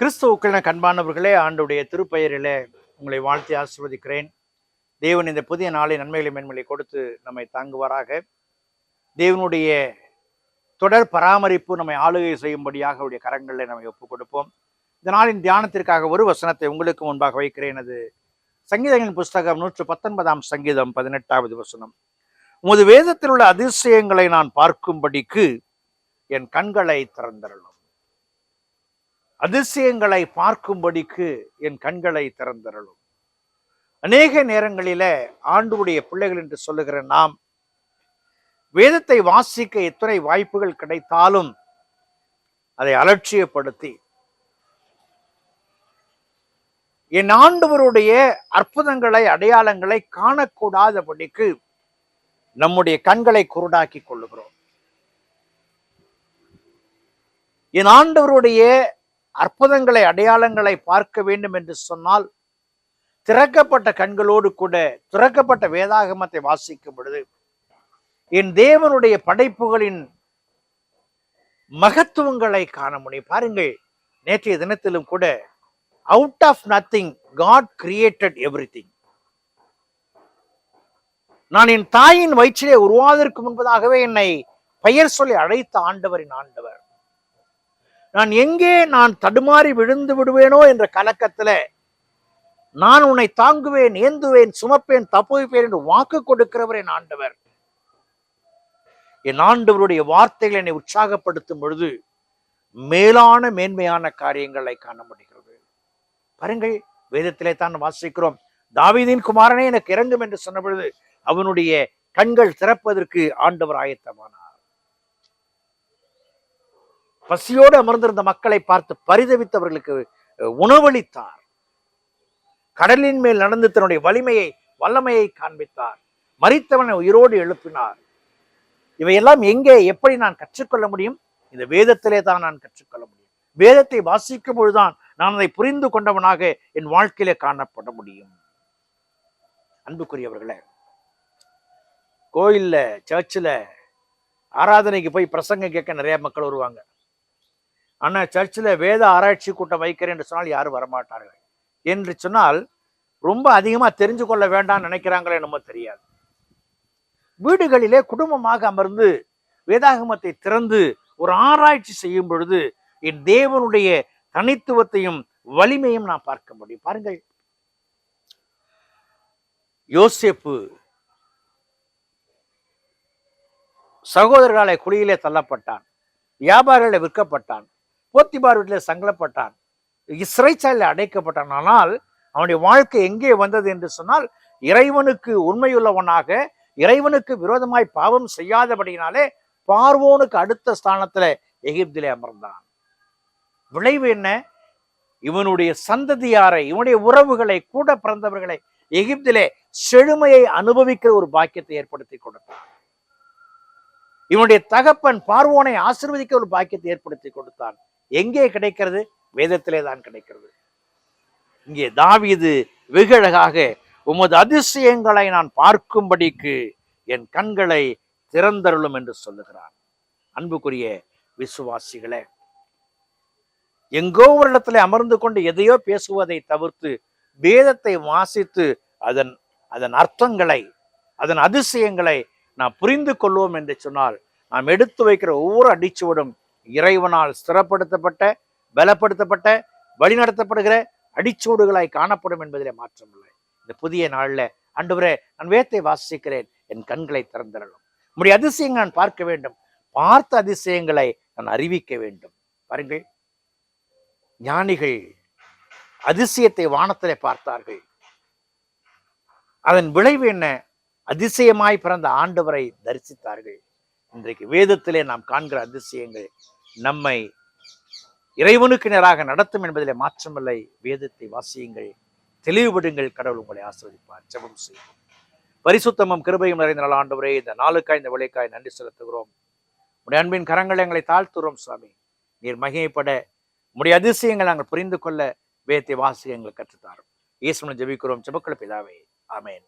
கிறிஸ்துவுக்கள் கண்பானவர்களே ஆண்டுடைய திருப்பெயரிலே உங்களை வாழ்த்தி ஆசிர்வதிக்கிறேன். தேவன் இந்த புதிய நாளை நன்மைகளை மேன்மைகளை கொடுத்து நம்மை தாங்குவாராக. தேவனுடைய தொடர் பராமரிப்பு நம்மை ஆளுகை செய்யும்படியாக அவருடைய கரங்களை நம்மை ஒப்புக் கொடுப்போம். இந்த நாளின் தியானத்திற்காக ஒரு வசனத்தை உங்களுக்கு முன்பாக வைக்கிறேன். அது சங்கீதங்களின் புஸ்தகம் நூற்று பத்தொன்பதாம் சங்கீதம் பதினெட்டாவது வசனம். உமது வேதத்தில் உள்ள அதிசயங்களை நான் பார்க்கும்படிக்கு என் கண்களை திறந்தருளும். அதிசயங்களை பார்க்கும்படிக்கு என் கண்களை திறந்தரலும் அநேக நேரங்களில ஆண்டுடைய பிள்ளைகள் என்று சொல்லுகிற நாம் வேதத்தை வாசிக்க எத்தனை வாய்ப்புகள் கிடைத்தாலும் அதை அலட்சியப்படுத்தி என் ஆண்டவருடைய அற்புதங்களை அடையாளங்களை காணக்கூடாதபடிக்கு நம்முடைய கண்களை குருடாக்கி கொள்ளுகிறோம். என் ஆண்டவருடைய அற்புதங்களை அடையாளங்களை பார்க்க வேண்டும் என்று சொன்னால் திறக்கப்பட்ட கண்களோடு கூட திறக்கப்பட்ட வேதாகமத்தை வாசிக்கும் பொழுது என் தேவனுடைய படைப்புகளின் மகத்துவங்களை காண முடியும். பாருங்கள் நேற்றைய தினத்திலும் கூட out of nothing god created everything நான் என் தாயின் வயிற்றிலே உருவாவதற்கு முன்பதாகவே என்னை பெயர் சொல்லி அழைத்த ஆண்டவரின் ஆண்டவர். நான் எங்கே நான் தடுமாறி விழுந்து விடுவேனோ என்ற கலக்கத்துல நான் உன்னை தாங்குவேன் ஏந்துவேன் சுமப்பேன் தப்புவிப்பேன் என்று வாக்கு கொடுக்கிறவர் என் ஆண்டவர். என் ஆண்டவருடைய வார்த்தைகள் என்னை உற்சாகப்படுத்தும் பொழுது மேலான மேன்மையான காரியங்களை காண முடிகிறது பாருங்கள் வேதத்திலே தான் வாசிக்கிறோம். தாவீதின் குமாரனே எனக்கு இறங்கும் என்று சொன்ன பொழுது அவனுடைய கண்கள் திறப்பதற்கு ஆண்டவர் ஆயத்தமானார். பசியோடு அமர்ந்திருந்த மக்களை பார்த்து பரிதவித்தவர்களுக்கு உணவளித்தார். கடலின் மேல் நடந்து தன்னுடைய வலிமையை வல்லமையை காண்பித்தார். மறித்தவனை உயிரோடு எழுப்பினார். இவையெல்லாம் எங்கே எப்படி நான் கற்றுக்கொள்ள முடியும்? இந்த வேதத்திலே தான் நான் கற்றுக்கொள்ள முடியும். வேதத்தை வாசிக்கும் பொழுதுதான் நான் அதை புரிந்து கொண்டவனாக என் வாழ்க்கையிலே காணப்பட முடியும். அன்புக்குரியவர்களே கோயில்ல சர்ச்சில் ஆராதனைக்கு போய் பிரசங்கம் கேட்க நிறைய மக்கள் வருவாங்க. ஆனால் சர்ச்சில் வேத ஆராய்ச்சி கூட்டம் வைக்கிறேன் என்று சொன்னால் யாரும் வரமாட்டார்கள். என்று சொன்னால் ரொம்ப அதிகமாக தெரிஞ்சு கொள்ள வேண்டாம் நினைக்கிறாங்களே நம்ம தெரியாது. வீடுகளிலே குடும்பமாக அமர்ந்து வேதாகமத்தை திறந்து ஒரு ஆராய்ச்சி செய்யும் பொழுது என் தேவனுடைய தனித்துவத்தையும் வலிமையும் நான் பார்க்க முடியும். பாருங்கள். யோசேப்பு சகோதரர்களை குழியிலே தள்ளப்பட்டான். வியாபாரிகளை விற்கப்பட்டான். போத்திபார் வீட்டில் சங்கலப்பட்டான். சிறைச்சாலையில் அடைக்கப்பட்டான். ஆனால் அவனுடைய வாழ்க்கை எங்கே வந்தது என்று சொன்னால் இறைவனுக்கு உண்மையுள்ளவனாக இறைவனுக்கு விரோதமாய் பாவம் செய்யாதபடியினாலே பார்வோனுக்கு அடுத்த ஸ்தானத்துல எகிப்திலே அமர்ந்தான். விளைவு என்ன? இவனுடைய சந்ததியாரை இவனுடைய உறவுகளை கூட பிறந்தவர்களை எகிப்திலே செழுமையை அனுபவிக்கிற ஒரு பாக்கியத்தை ஏற்படுத்தி கொடுத்தான். இவனுடைய தகப்பன் பார்வோனை ஆசிர்வதிக்க ஒரு பாக்கியத்தை ஏற்படுத்தி கொடுத்தான். எங்கே கிடைக்கிறது? வேதத்திலே தான் கிடைக்கிறது. இங்கே தாவிது வெகு அழகாக உமது அதிசயங்களை நான் பார்க்கும்படிக்கு என் கண்களை திறந்தருளும் என்று சொல்லுகிறான் அன்புக்குரிய விசுவாசிகளே எங்கோ ஒரு இடத்துல அமர்ந்து கொண்டு எதையோ பேசுவதை தவிர்த்து வேதத்தை வாசித்து அதன் அதன் அர்த்தங்களை அதன் அதிசயங்களை நாம் புரிந்து கொள்வோம் என்று சொன்னால் நாம் எடுத்து வைக்கிற ஒவ்வொரு அடிச்சுவடும் இறைவனால் ஸ்திரப்படுத்தப்பட்ட பலப்படுத்தப்பட்ட வழிநடத்தப்படுகிற அடிச்சோடுகளாய் காணப்படும் என்பதிலே மாற்றமில்லை இந்த புதிய நாளில் அன்றுவரே நான் வேத்தை வாசிக்கிறேன் என் கண்களை திறந்திரலும். உடைய அதிசயங்கள் நான் பார்க்க வேண்டும். பார்த்த அதிசயங்களை நான் அறிவிக்க வேண்டும். பாருங்கள். ஞானிகள் அதிசயத்தை வானத்திலே பார்த்தார்கள். அதன் விளைவு என்ன? அதிசயமாய் பிறந்த ஆண்டவரை தரிசித்தார்கள். இன்றைக்கு வேதத்திலே நாம் காண்கிற அதிசயங்கள் நம்மை இறைவனுக்கு நேராக நடத்தும் என்பதிலே மாற்றமில்லை. வேதத்தை வாசியுங்கள். தெளிவுபடுங்கள். கடவுள் உங்களை ஆஸ்வதிப்பார் ஜெபம் செய்யும் பரிசுத்தமும் கிருபையும் நிறைந்த நாள் ஆண்டவரே இந்த நாளுக்காய் இந்த விலைக்காய் நன்றி செலுத்துகிறோம். உடைய அன்பின் கரங்களை எங்களை தாழ்த்துறோம் சுவாமி. நீர் மகிமைப்பட உடைய அதிசயங்களை நாங்கள் புரிந்து கொள்ள வேதத்தை வாசிய எங்களுக்கு கற்றுத்தாரும் ஈஸ்வரன் ஜெபிக்கிறோம். ஜெபக்கள பிதாவே. ஆமென்.